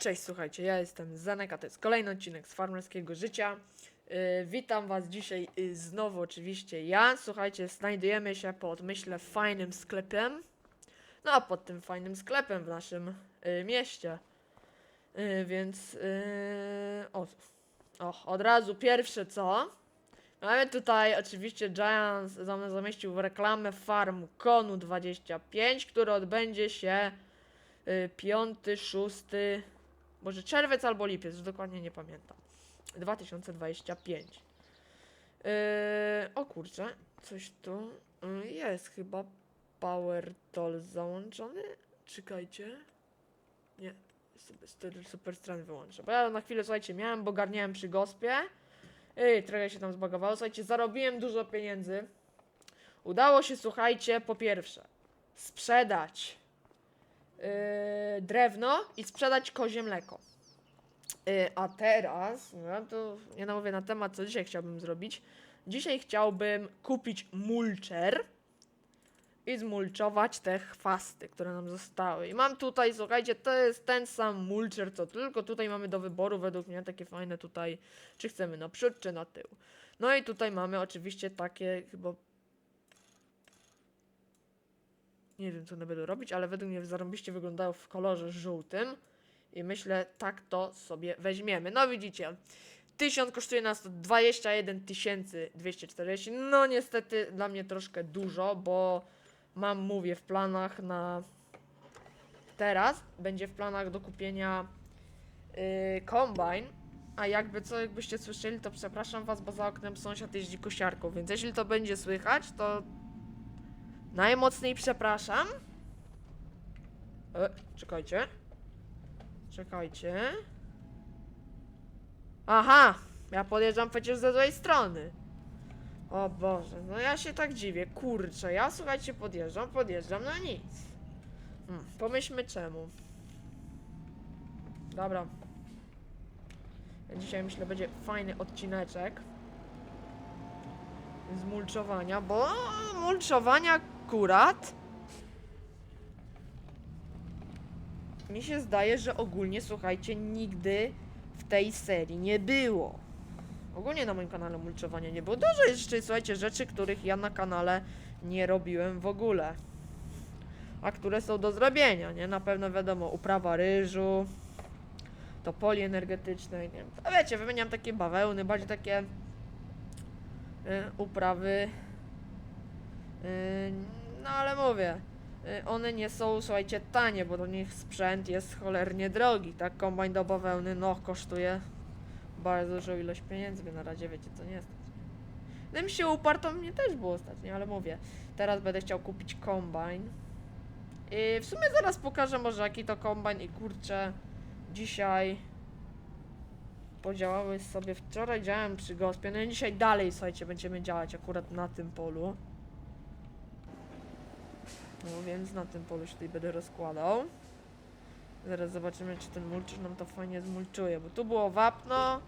Cześć, słuchajcie, ja jestem Zanek, a to jest kolejny odcinek z farmerskiego życia. Yy, witam was dzisiaj yy, znowu oczywiście ja. Słuchajcie, znajdujemy się pod, myślę, fajnym sklepem. No a pod tym fajnym sklepem w naszym yy, mieście. Yy, więc, yy, o, o, od razu pierwsze co? Mamy tutaj oczywiście Giants zam- zamieścił reklamę farm Konu 25, który odbędzie się y, 5, 6, może czerwiec albo lipiec, już dokładnie nie pamiętam. 2025. Yy, o kurczę, coś tu yy, jest chyba Power Toll załączony. Czekajcie. Nie, super, super, strony wyłączę. Bo ja na chwilę, słuchajcie, miałem, bo garniałem przy gospie. Ej, trochę się tam zbagowało. Słuchajcie, zarobiłem dużo pieniędzy. Udało się, słuchajcie, po pierwsze, sprzedać yy, drewno i sprzedać kozie mleko. Yy, a teraz, no to nie namówię na temat, co dzisiaj chciałbym zrobić. Dzisiaj chciałbym kupić mulcher i zmulczować te chwasty, które nam zostały. I mam tutaj, słuchajcie, to jest ten sam mulcher, co tylko tutaj mamy do wyboru, według mnie takie fajne tutaj, czy chcemy na przód, czy na tył. No i tutaj mamy oczywiście takie chyba nie wiem, co one będą robić, ale według mnie zarąbiście wyglądają w kolorze żółtym. I myślę, tak to sobie weźmiemy. No widzicie, 1000 kosztuje nas to 21 240. No niestety dla mnie troszkę dużo, bo mam, mówię, w planach na teraz, będzie w planach do kupienia yy, kombajn. A jakby co, jakbyście słyszeli, to przepraszam was, bo za oknem sąsiad jeździ kosiarką, więc jeśli to będzie słychać, to Najmocniej przepraszam. E, czekajcie. Czekajcie. Aha! Ja podjeżdżam przecież ze złej strony. O Boże, no ja się tak dziwię. Kurczę, ja słuchajcie, podjeżdżam, podjeżdżam, no nic. Hmm, pomyślmy czemu. Dobra. Dzisiaj myślę będzie fajny odcineczek z mulczowania, bo mulczowania akurat mi się zdaje, że ogólnie, słuchajcie, nigdy w tej serii nie było. Ogólnie na moim kanale mulczowania nie było. Dużo jeszcze, słuchajcie, rzeczy, których ja na kanale nie robiłem w ogóle. A które są do zrobienia, nie? Na pewno wiadomo, uprawa ryżu, to poli energetyczne, nie wiem. To wiecie, wymieniam takie bawełny, bardziej takie y, uprawy Yy, No ale mówię, yy, one nie są, słuchajcie, tanie, bo do nich sprzęt jest cholernie drogi, tak? Kombajn do bawełny, no, kosztuje bardzo dużą ilość pieniędzy, na razie wiecie, co nie stać. Gdybym się uparł, to mnie też było stać, nie? Ale mówię, teraz będę chciał kupić kombajn. I w sumie zaraz pokażę może jaki to kombajn i kurczę, dzisiaj podziałały sobie, wczoraj działałem przy gospie, no i dzisiaj dalej, słuchajcie, będziemy działać akurat na tym polu. No więc na tym polu się tutaj będę rozkładał. Zaraz zobaczymy, czy ten mulcz nam to fajnie zmulczuje, bo tu było wapno,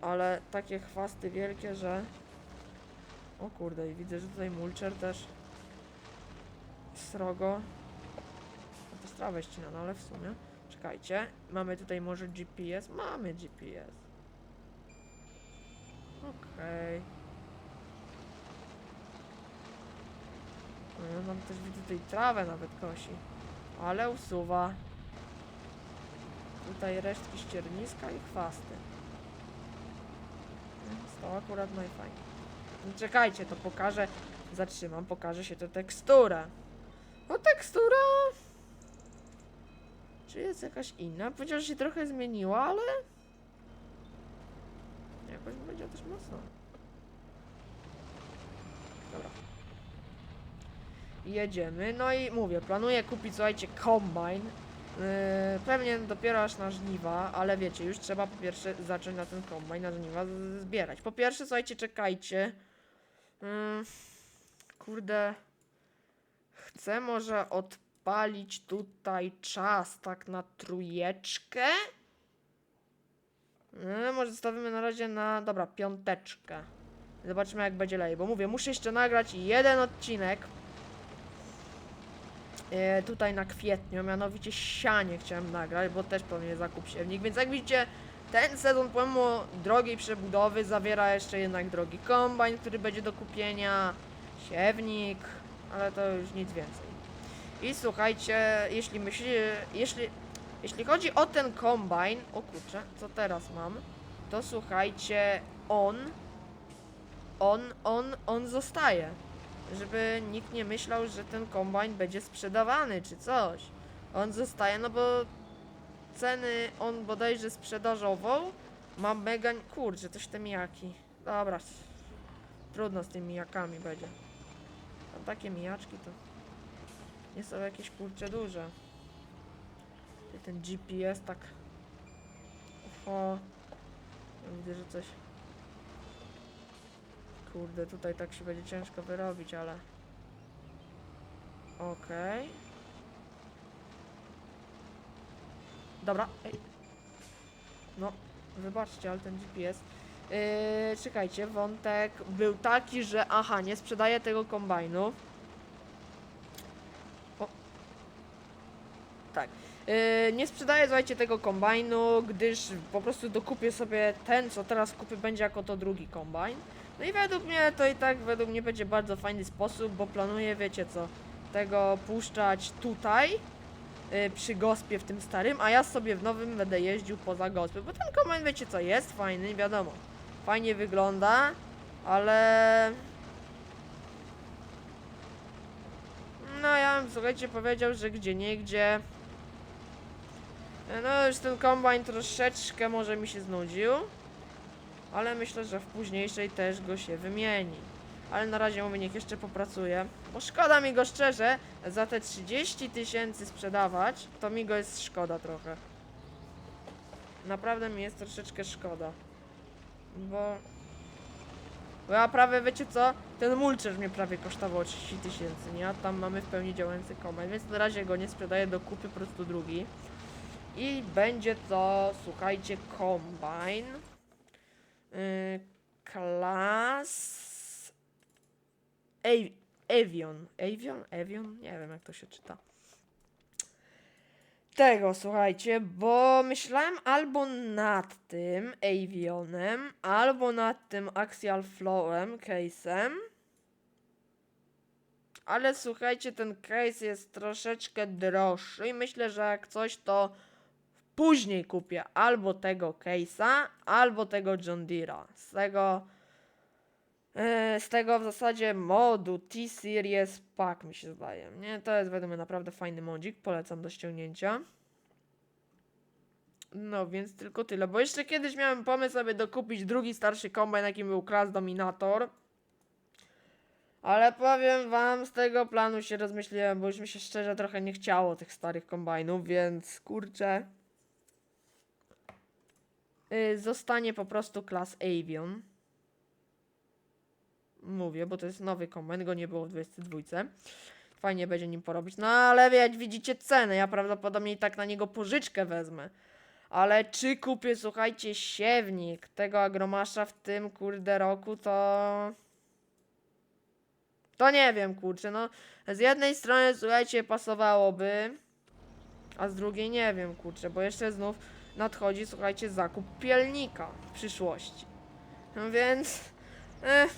ale takie chwasty wielkie, że... O kurde, i widzę, że tutaj mulcher też srogo. No to strawę ścina, no ale w sumie. Czekajcie, mamy tutaj może GPS? Mamy GPS. Okej. No, nam też widzę tutaj trawę nawet kosi. Ale usuwa. Tutaj resztki ścierniska i chwasty. Więc To akurat najfajniej. No czekajcie, to pokażę. Zatrzymam, pokaże się to tekstura. No tekstura... Czy jest jakaś inna? Powiedział, się trochę zmieniła, ale... Jakoś będzie też mocno. Dobra. Jedziemy. No i mówię, planuję kupić, słuchajcie, kombajn. Yy, pewnie dopiero aż na żniwa, ale wiecie, już trzeba po pierwsze zacząć na ten kombajn, na żniwa zbierać. Po pierwsze, słuchajcie, czekajcie. Yy, kurde. Chcę może odpalić tutaj czas tak na trójeczkę. Yy, może zostawimy na razie na, dobra, piąteczkę. Zobaczymy jak będzie lej, bo mówię, muszę jeszcze nagrać jeden odcinek tutaj na kwietniu, mianowicie sianie chciałem nagrać, bo też pewnie zakup siewnik, więc jak widzicie, ten sezon pomimo drogiej przebudowy zawiera jeszcze jednak drogi kombajn, który będzie do kupienia, siewnik, ale to już nic więcej. I słuchajcie, jeśli myśli, jeśli, jeśli chodzi o ten kombajn, o kurczę, co teraz mam, to słuchajcie, on, on, on, on zostaje. Żeby nikt nie myślał, że ten kombajn będzie sprzedawany czy coś. On zostaje, no bo ceny on bodajże sprzedażową ma mega... Kurczę, coś te mijaki. Dobra, trudno z tymi mijakami będzie. Tam takie mijaczki to nie są jakieś kurcze duże. I ten GPS tak... Oho. Widzę, że coś... Kurde, tutaj tak się będzie ciężko wyrobić, ale... Okej. Dobra, ej. No, wybaczcie, ale ten GPS... Yy, czekajcie, wątek był taki, że aha, nie sprzedaję tego kombajnu. O. Tak. Yy, nie sprzedaję, słuchajcie, tego kombajnu, gdyż po prostu dokupię sobie ten, co teraz kupię, będzie jako to drugi kombajn. No i według mnie to i tak według mnie będzie bardzo fajny sposób, bo planuję, wiecie co, tego puszczać tutaj, y, przy gospie w tym starym, a ja sobie w nowym będę jeździł poza gospę, bo ten kombajn, wiecie co, jest fajny, wiadomo, fajnie wygląda, ale... No ja bym, słuchajcie, powiedział, że gdzie niegdzie... No już ten kombajn troszeczkę może mi się znudził. Ale myślę, że w późniejszej też go się wymieni. Ale na razie mówię, niech jeszcze popracuje. Bo szkoda mi go szczerze, za te 30 tysięcy sprzedawać, to mi go jest szkoda trochę. Naprawdę mi jest troszeczkę szkoda. Bo... Bo ja prawie, wiecie co? Ten mulcher mnie prawie kosztował 30 tysięcy, nie? A tam mamy w pełni działający kombajn, więc na razie go nie sprzedaję do kupy, po prostu drugi. I będzie to, słuchajcie, kombajn. Yy, klas. Ej, Evion. Evion? Evion? Nie wiem, jak to się czyta. Tego, słuchajcie, bo myślałem albo nad tym Avionem, albo nad tym Axial Flowem, case'em. Ale słuchajcie, ten case jest troszeczkę droższy i myślę, że jak coś to później kupię albo tego case'a, albo tego John Deere'a. Z tego e, z tego w zasadzie modu T-Series Pack mi się zdaje. Nie, to jest według mnie naprawdę fajny modzik, polecam do ściągnięcia. No więc tylko tyle, bo jeszcze kiedyś miałem pomysł sobie dokupić drugi starszy kombajn, jakim był Class Dominator. Ale powiem wam, z tego planu się rozmyśliłem, bo już mi się szczerze trochę nie chciało tych starych kombajnów, więc kurczę. Y, zostanie po prostu klas Avion. Mówię, bo to jest nowy kombajn, go nie było w 22. Fajnie będzie nim porobić. No ale wiecie, widzicie cenę. Ja prawdopodobnie i tak na niego pożyczkę wezmę. Ale czy kupię, słuchajcie, siewnik tego agromasza w tym kurde roku, to. To nie wiem, kurczę, no. Z jednej strony, słuchajcie, pasowałoby, a z drugiej nie wiem, kurczę, bo jeszcze znów nadchodzi, słuchajcie, zakup pielnika w przyszłości. No więc, eh,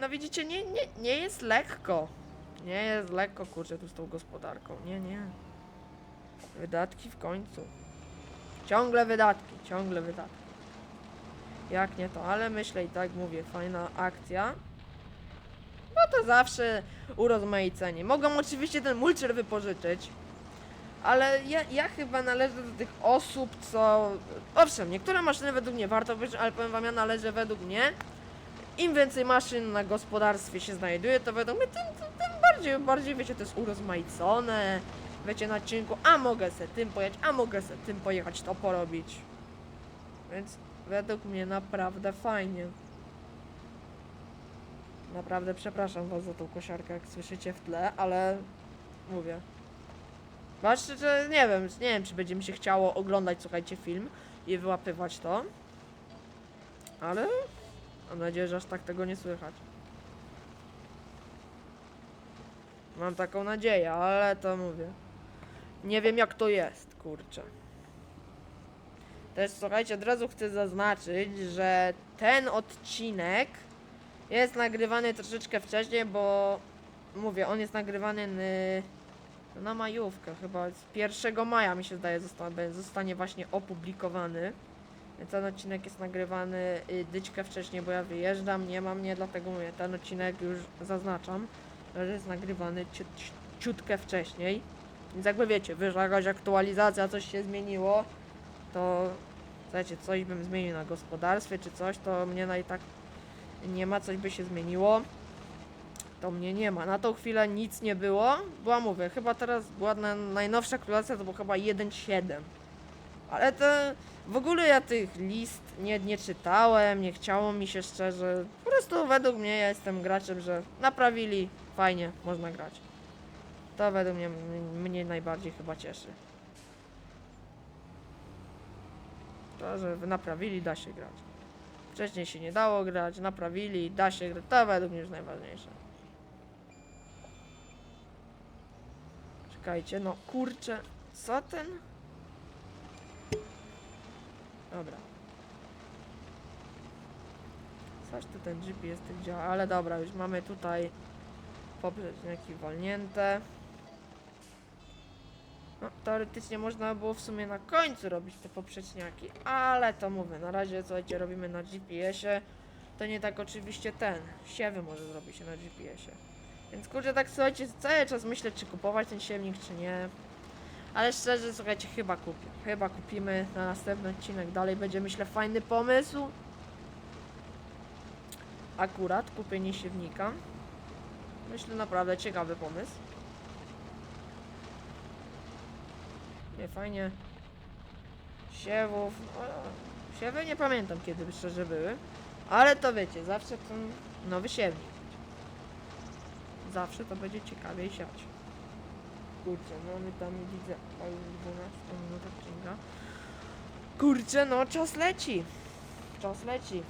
no widzicie, nie, nie, nie jest lekko. Nie jest lekko, kurczę, tu z tą gospodarką. Nie, nie. Wydatki w końcu. Ciągle wydatki, ciągle wydatki. Jak nie to, ale myślę i tak mówię, fajna akcja. No to zawsze urozmaicenie. Mogą oczywiście ten mulcher wypożyczyć, ale ja, ja chyba należę do tych osób, co... Owszem, niektóre maszyny według mnie warto wyżyć, ale powiem wam, ja należę według mnie. Im więcej maszyn na gospodarstwie się znajduje, to według mnie tym, tym, tym bardziej, bardziej, wiecie, to jest urozmaicone. Wiecie, na odcinku, a mogę se tym pojechać, a mogę se tym pojechać, to porobić. Więc według mnie naprawdę fajnie. Naprawdę przepraszam was za tą kosiarkę, jak słyszycie w tle, ale mówię. Patrzcie, że nie wiem, nie wiem, czy będzie mi się chciało oglądać, słuchajcie, film i wyłapywać to. Ale mam nadzieję, że aż tak tego nie słychać. Mam taką nadzieję, ale to mówię. Nie wiem jak to jest, kurczę. Też słuchajcie, od razu chcę zaznaczyć, że ten odcinek jest nagrywany troszeczkę wcześniej, bo mówię, on jest nagrywany na majówkę, chyba z 1 maja mi się zdaje zostanie, właśnie opublikowany. Ten odcinek jest nagrywany y, dyczkę wcześniej, bo ja wyjeżdżam, nie ma mnie, dlatego mówię, ten odcinek już zaznaczam, że jest nagrywany ciut, ciutkę wcześniej. Więc jakby wiecie, wyszła jakaś aktualizacja, coś się zmieniło, to słuchajcie, coś bym zmienił na gospodarstwie czy coś, to mnie na i tak nie ma, coś by się zmieniło. To mnie nie ma. Na tą chwilę nic nie było. Była mówię, chyba teraz była na, najnowsza aktualizacja, to było chyba 1.7. Ale to w ogóle ja tych list nie, nie czytałem, nie chciało mi się szczerze. Po prostu według mnie ja jestem graczem, że naprawili, fajnie, można grać. To według mnie mnie najbardziej chyba cieszy. To, że naprawili, da się grać. Wcześniej się nie dało grać, naprawili, da się grać. To według mnie już najważniejsze. Czekajcie, no kurczę, co ten? Dobra. Coś tu ten GPS tak działa, ale dobra, już mamy tutaj poprzedniki walnięte. No, teoretycznie można było w sumie na końcu robić te poprzeczniaki, ale to mówię, na razie słuchajcie, robimy na GPS-ie. To nie tak oczywiście ten, siewy może zrobi się na GPS-ie. Więc kurczę, tak słuchajcie, cały czas myślę, czy kupować ten siewnik, czy nie. Ale szczerze, słuchajcie, chyba kupię. Chyba kupimy na następny odcinek. Dalej będzie, myślę, fajny pomysł. Akurat kupienie siewnika. Myślę, naprawdę ciekawy pomysł. Nie, fajnie. Siewów. O, siewy nie pamiętam kiedy szczerze były. Ale to wiecie, zawsze ten nowy siewnik. Zawsze to będzie ciekawiej siać. Kurczę, no my tam widzę, o już 12 minut odcinka. Kurczę, no czas leci. Czas leci.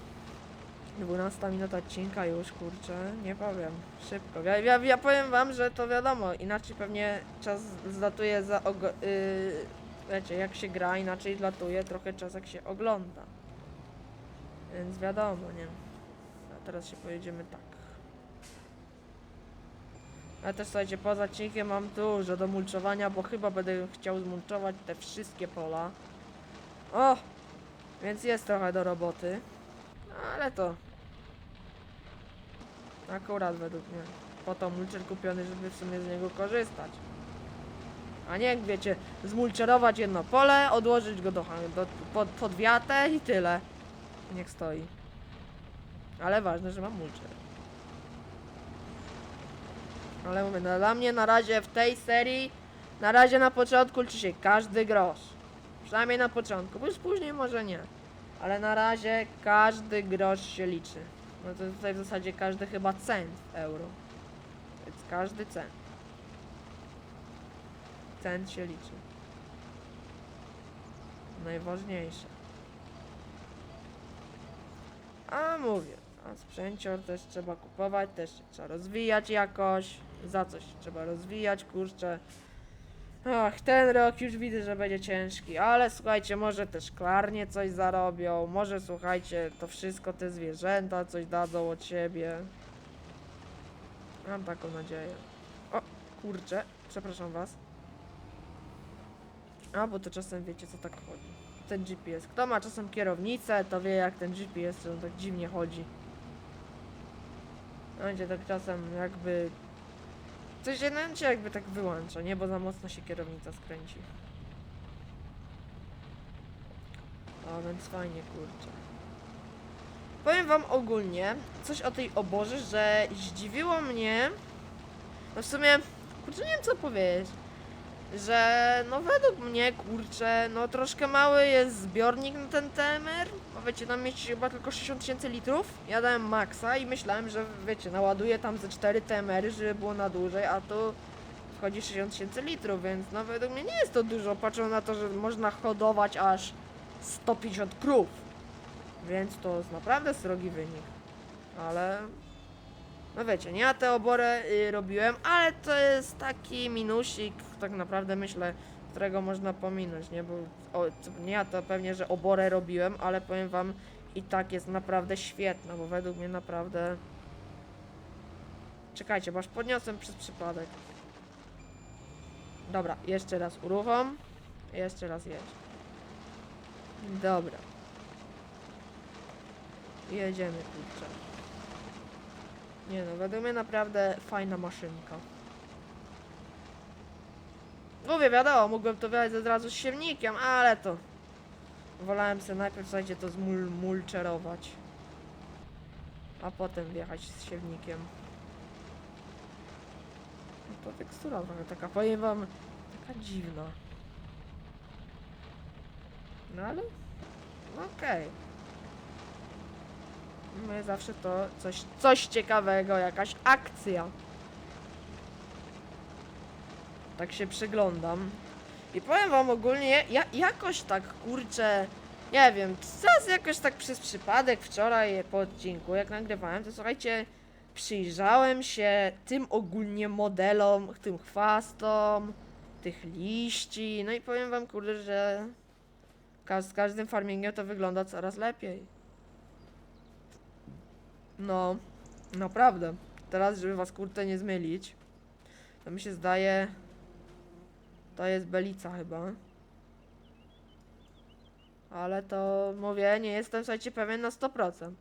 12 minuta odcinka już, kurczę, nie powiem, szybko. Ja, ja, ja powiem wam, że to wiadomo, inaczej pewnie czas zlatuje za, ogo- yy, wiecie, jak się gra, inaczej zlatuje trochę czas jak się ogląda. Więc wiadomo, nie? A teraz się pojedziemy tak. Ja też słuchajcie, poza odcinkiem mam dużo do mulczowania, bo chyba będę chciał zmulczować te wszystkie pola. O! Więc jest trochę do roboty. Ale to... Akurat według mnie. Po to mulcher kupiony, żeby w sumie z niego korzystać. A nie wiecie, zmulczerować jedno pole, odłożyć go do, do pod, pod wiatę i tyle. Niech stoi. Ale ważne, że mam mulcher. Ale mówię, no dla mnie na razie w tej serii, na razie na początku liczy się każdy grosz. Przynajmniej na początku, bo już później może nie. Ale na razie każdy grosz się liczy. No to tutaj w zasadzie każdy chyba cent w euro. Więc każdy cent. Cent się liczy. Najważniejsze. A mówię, a sprzęcior też trzeba kupować, też trzeba rozwijać jakoś. Za coś trzeba rozwijać, kurczę. Ach, ten rok już widzę, że będzie ciężki, ale słuchajcie, może też szklarnie coś zarobią, może słuchajcie, to wszystko te zwierzęta coś dadzą od siebie. Mam taką nadzieję. O, kurczę, przepraszam was. A, bo to czasem wiecie co tak chodzi. Ten GPS. Kto ma czasem kierownicę, to wie jak ten GPS to tak dziwnie chodzi. Będzie tak czasem jakby... Coś się jakby tak wyłącza, nie? Bo za mocno się kierownica skręci. A więc fajnie, kurczę. Powiem wam ogólnie coś o tej oborze, że zdziwiło mnie. No w sumie, kurczę, nie wiem co powiedzieć. Że no według mnie, kurczę, no troszkę mały jest zbiornik na ten temer. Bo wiecie, tam mieści chyba tylko 60 tysięcy litrów. Ja dałem maksa i myślałem, że wiecie, naładuję tam ze 4 temery, żeby było na dłużej, a tu wchodzi 60 tysięcy litrów, więc no według mnie nie jest to dużo, patrząc na to, że można hodować aż 150 krów. Więc to jest naprawdę srogi wynik. Ale No wiecie, nie ja tę oborę y, robiłem, ale to jest taki minusik, tak naprawdę myślę, którego można pominąć, nie? Bo o, nie ja to pewnie, że oborę robiłem, ale powiem wam, i tak jest naprawdę świetna, bo według mnie naprawdę... Czekajcie, bo aż podniosłem przez przypadek. Dobra, jeszcze raz uruchom. Jeszcze raz jedź. Dobra. Jedziemy, kurczę. Nie no, według mnie naprawdę fajna maszynka. Mówię, wiadomo, mógłbym to wjechać od razu z siewnikiem, ale to... Wolałem sobie najpierw, słuchajcie, to zmulczerować. A potem wjechać z siewnikiem. No to tekstura trochę taka, powiem wam, taka dziwna. No ale... No okej. My zawsze to coś, coś ciekawego, jakaś akcja. Tak się przyglądam. I powiem wam ogólnie, ja jakoś tak kurczę, nie wiem, teraz jakoś tak przez przypadek wczoraj po odcinku, jak nagrywałem, to słuchajcie, przyjrzałem się tym ogólnie modelom, tym chwastom, tych liści, no i powiem wam kurde, że z każdym farmingiem to wygląda coraz lepiej. No, naprawdę. Teraz, żeby was kurde nie zmylić, to mi się zdaje, to jest Belica chyba. Ale to mówię, nie jestem słuchajcie pewien na 100%.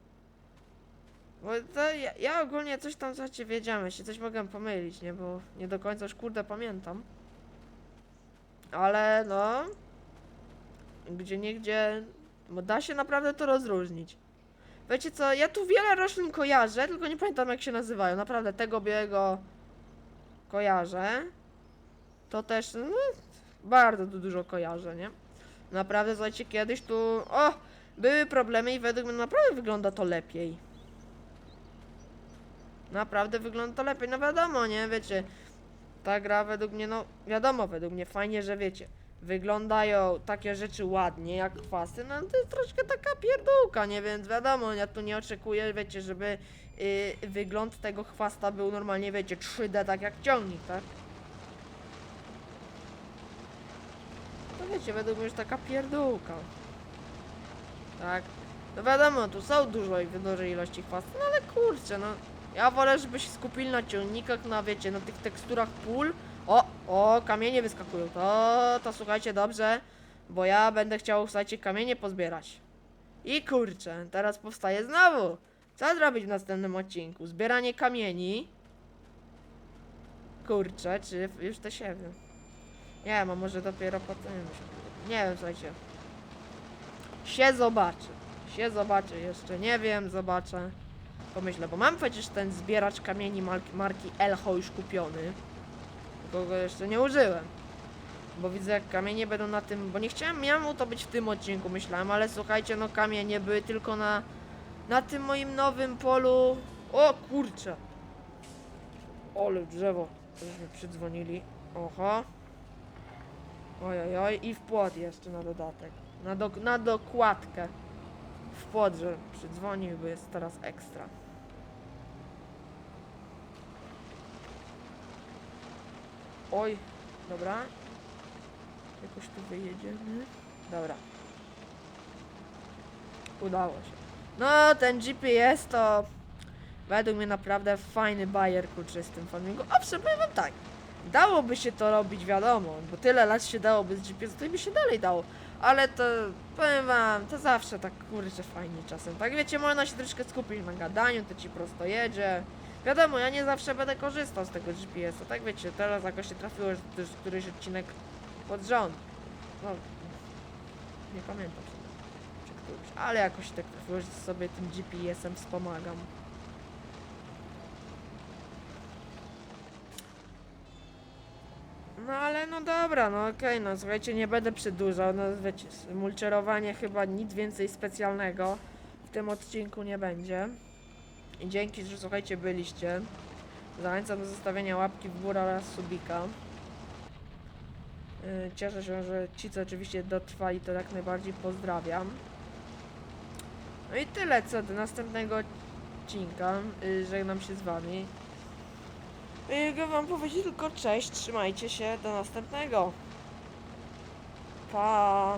Bo to ja, ja ogólnie coś tam słuchajcie wiedziałem, się coś mogłem pomylić, nie? Bo nie do końca już kurde pamiętam. Ale no. Gdzie niegdzie. Bo da się naprawdę to rozróżnić. Wiecie co, ja tu wiele roślin kojarzę, tylko nie pamiętam jak się nazywają. Naprawdę tego białego kojarzę. To też no, bardzo dużo kojarzę, nie? Naprawdę, słuchajcie, kiedyś tu, o, były problemy i według mnie naprawdę wygląda to lepiej. Naprawdę wygląda to lepiej, no wiadomo, nie, wiecie, ta gra według mnie, no wiadomo, według mnie fajnie, że wiecie, wyglądają takie rzeczy ładnie, jak kwasy, no to jest troszkę taka pierdółka, nie, więc wiadomo, ja tu nie oczekuję, wiecie, żeby y, wygląd tego chwasta był normalnie, wiecie, 3D, tak jak ciągnik, tak? To wiecie, według mnie już taka pierdółka. Tak. No wiadomo, tu są dużo, duże ilości chwastów, no ale kurczę, no. Ja wolę, żeby się skupili na ciągnikach, na wiecie, na tych teksturach pól. O, o, kamienie wyskakują. To, to słuchajcie dobrze, bo ja będę chciał, słuchajcie, kamienie pozbierać. I kurczę, teraz powstaje znowu. Co zrobić w następnym odcinku? Zbieranie kamieni. Kurczę, czy już te siewy? Nie wiem, może dopiero potem. Nie wiem, słuchajcie. Się zobaczy. Się zobaczy jeszcze. Nie wiem, zobaczę. Pomyślę, bo mam przecież ten zbieracz kamieni marki, marki Elho już kupiony. Tylko jeszcze nie użyłem. Bo widzę jak kamienie będą na tym, bo nie chciałem, miało to być w tym odcinku myślałem, ale słuchajcie, no kamienie były tylko na, na tym moim nowym polu. O kurczę. Ole drzewo. Żeśmy przydzwonili. Oho. Oj, oj, oj. I w płot jeszcze na dodatek. Na, do, na dokładkę. W płot, że przydzwonił, bo jest teraz ekstra. Oj, dobra. Jakoś tu wyjedziemy. Dobra. Udało się. No, ten GPS to według mnie naprawdę fajny bajer kurczę z tym farmingu. Owszem, powiem wam tak. Dałoby się to robić, wiadomo, bo tyle lat się dało bez GPS, to by się dalej dało. Ale to, powiem wam, to zawsze tak kurczę fajnie czasem. Tak wiecie, można się troszkę skupić na gadaniu, to ci prosto jedzie. Wiadomo, ja nie zawsze będę korzystał z tego GPS-a, tak wiecie, teraz jakoś się trafiło, że to jest któryś odcinek pod rząd. No, nie pamiętam czy któryś, ale jakoś tak trafiło, że sobie tym GPS-em wspomagam. No ale no dobra, no okej, no słuchajcie, nie będę przedłużał, no wiecie, mulczerowanie chyba nic więcej specjalnego w tym odcinku nie będzie. Dzięki, że słuchajcie, byliście. Zachęcam do zostawienia łapki w górę oraz subika. Yy, Cieszę się, że ci, co oczywiście dotrwali, to jak najbardziej pozdrawiam. No i tyle, co do następnego odcinka. Y, żegnam się z wami. Y, Mogę wam powiedzieć tylko cześć, trzymajcie się, do następnego. Pa!